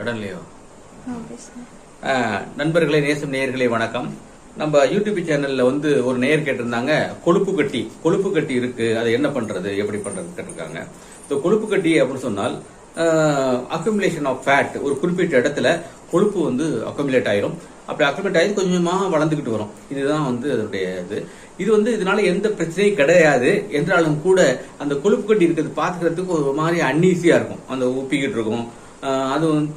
இடம்லையோ நண்பர்களே நேசம் நேயர்களே வணக்கம். நம்ம யூடியூப் சேனல்ல வந்து ஒரு நேயர் கேட்டிருந்தாங்க கொழுப்பு கட்டி. கொழுப்பு கட்டி இருக்கு அதை என்ன பண்றது எப்படி பண்றது கேட்டிருக்காங்க. இந்த கொழுப்பு கட்டி அப்படின்னு சொன்னால் அக்குமுலேஷன் ஆஃப் ஃபேட் ஒரு குறிப்பிட்ட இடத்துல கொழுப்பு வந்து அக்குமுலேட் ஆயிரும். அப்படி அக்குமுலேட் ஆகி கொஞ்சமா வளர்ந்துக்கிட்டு வரும். இதுதான் வந்து அதனுடைய இது. இது வந்து இதனால எந்த பிரச்சனையும் கிடையாது. என்றாலும் கூட அந்த கொழுப்பு கட்டி இருக்கிறது பார்த்துக்கிறதுக்கு ஒரு மாதிரி அன்னீசியா இருக்கும். அந்த உப்பிக்கிட்டு இருக்கும். அது வந்து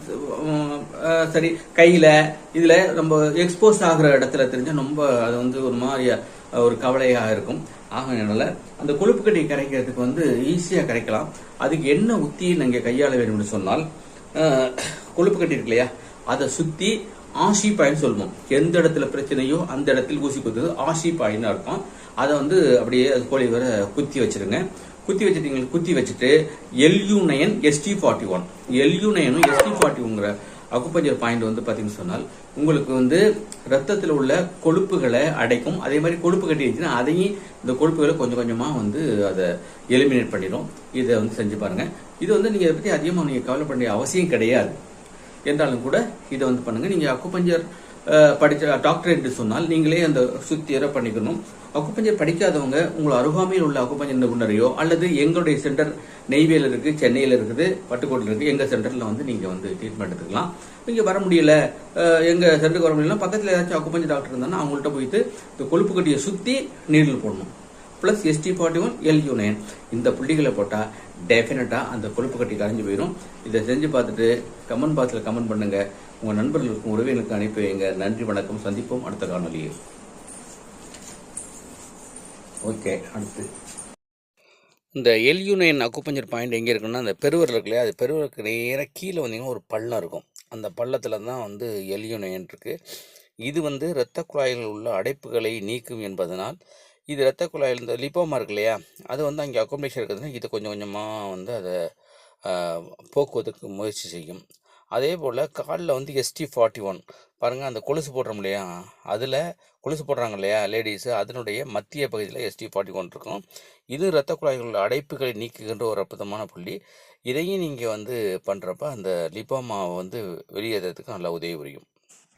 சரி கையில இதுல நம்ம எக்ஸ்போஸ் ஆகுற இடத்துல தெரிஞ்சா ரொம்ப அது வந்து ஒரு மாதிரி ஒரு கவலையாக இருக்கும். ஆகையினால அந்த கொழுப்பு கட்டி கரைக்கிறதுக்கு வந்து ஈஸியாக கரைக்கலாம். அதுக்கு என்ன உத்தியை நீங்கள் கையாள வேண்டும்னு சொன்னால் கொழுப்புக்கட்டி கொழுப்பு கட்டி இருக்கு இல்லையா? அதை சுற்றி ஆஷி பாயின்னு சொல்லுவோம். எந்த இடத்துல பிரச்சனையோ அந்த இடத்துல ஊசி குத்துது. ஆஷி பாயின்னு அர்த்தம். அதை வந்து அப்படியே அது கோழி வர குத்தி வச்சிருங்க. குத்தி வச்சுட்டீங்க குத்தி வச்சுட்டு L U nine S T forty one L U நயனும் ST forty ஒன்ங்கிற அக்குப்பஞ்சர் பாயிண்ட் வந்து பார்த்தீங்கன்னு சொன்னால் உங்களுக்கு வந்து ரத்தத்தில் உள்ள கொழுப்புகளை அடைக்கும். அதே மாதிரி கொழுப்பு கட்டி இருந்துச்சுன்னா அதையும் இந்த கொழுப்புகளை கொஞ்சம் கொஞ்சமாக வந்து அதை எலிமினேட் பண்ணிடும். இதை வந்து செஞ்சு பாருங்கள் இது வந்து நீங்கள் இதை பற்றி அதிகமாக நீங்கள் கவலைப்பட வேண்டிய அவசியம் கிடையாது. என்றாலும் கூட இதை வந்து பண்ணுங்க. நீங்கள் அக்குப்பஞ்சர் படித்த படிச்ச டாக்டர் என்று சொன்னால் நீங்களே அந்த சுத்தியரை பண்ணிக்கணும். அக்குப்பஞ்சர் படிக்காதவங்க உங்கள் அருகாமையில் உள்ள அக்குப்பஞ்சர் நிபுணரையோ அல்லது எங்களுடைய சென்டர் நெய்வேலியில் இருக்கு சென்னையில் இருக்குது பட்டுக்கோட்டையில் இருக்குது எங்கள் சென்டரில் வந்து நீங்கள் வந்து ட்ரீட்மெண்ட் எடுத்துக்கலாம். இங்கே வர முடியல எங்கள் சென்டருக்கு வர முடியல பக்கத்தில் ஏதாச்சும் அக்குப்பஞ்சர் டாக்டர் இருந்தாங்கன்னா அவங்கள்ட்ட போயிட்டு இந்த கொழுப்பு கட்டியை சுற்றி நீரில் போடணும். Plus S T forty one L U nine இந்த புள்ளிகளை போட்டால் டெஃபினட்டாக அந்த கொழுப்பு கட்டி கரைஞ்சு போயிடும் இதை செஞ்சு பார்த்துட்டு கமெண்ட் பாக்ஸில் கமெண்ட் பண்ணுங்கள் உங்கள் நண்பர்களுக்கும் உறவினருக்கும் அனுப்பி வைங்க. நன்றி வணக்கம். சந்திப்போம் அடுத்த காணொலியில் ஓகே அடுத்து. இந்த எல்யூனைன் அக்குப்பஞ்சர் பாயிண்ட் எங்கே இருக்குன்னா அந்த பெருவர் இருக்கு இல்லையா? அது பெருவருக்கு நேராக கீழே வந்தீங்கன்னா ஒரு பள்ளம் இருக்கும். அந்த பள்ளத்தில் தான் வந்து எல்யூனைன் இருக்குது இது வந்து இரத்த குழாயில் உள்ள அடைப்புகளை நீக்கும் என்பதனால் இது ரத்த குழாயில் இந்த லிப்போமா இருக்கு இல்லையா? அது வந்து அங்கே அக்குமுலேஷன் இருக்கிறதுனா இது கொஞ்சம் கொஞ்சமாக வந்து அதை போக்குவதற்கு முயற்சி செய்யும். அதே போல் காலில் வந்து எஸ்டி ஃபார்ட்டி ஒன் பாருங்கள் அந்த கொலுசு போடுறோம் இல்லையா? அதில் கொலுசு போடுறாங்க இல்லையா லேடிஸு அதனுடைய மத்திய பகுதியில் எஸ்டி ஃபார்ட்டி ஒன் இருக்கும். இது இரத்த குழாய்களோட அடைப்புகளை நீக்குகின்ற ஒரு அற்புதமான புள்ளி. இதையும் நீங்கள் வந்து பண்ணுறப்ப அந்த லிபோமாவை வந்து வெளியேறதுக்கு நல்லா உதவி புரியும்.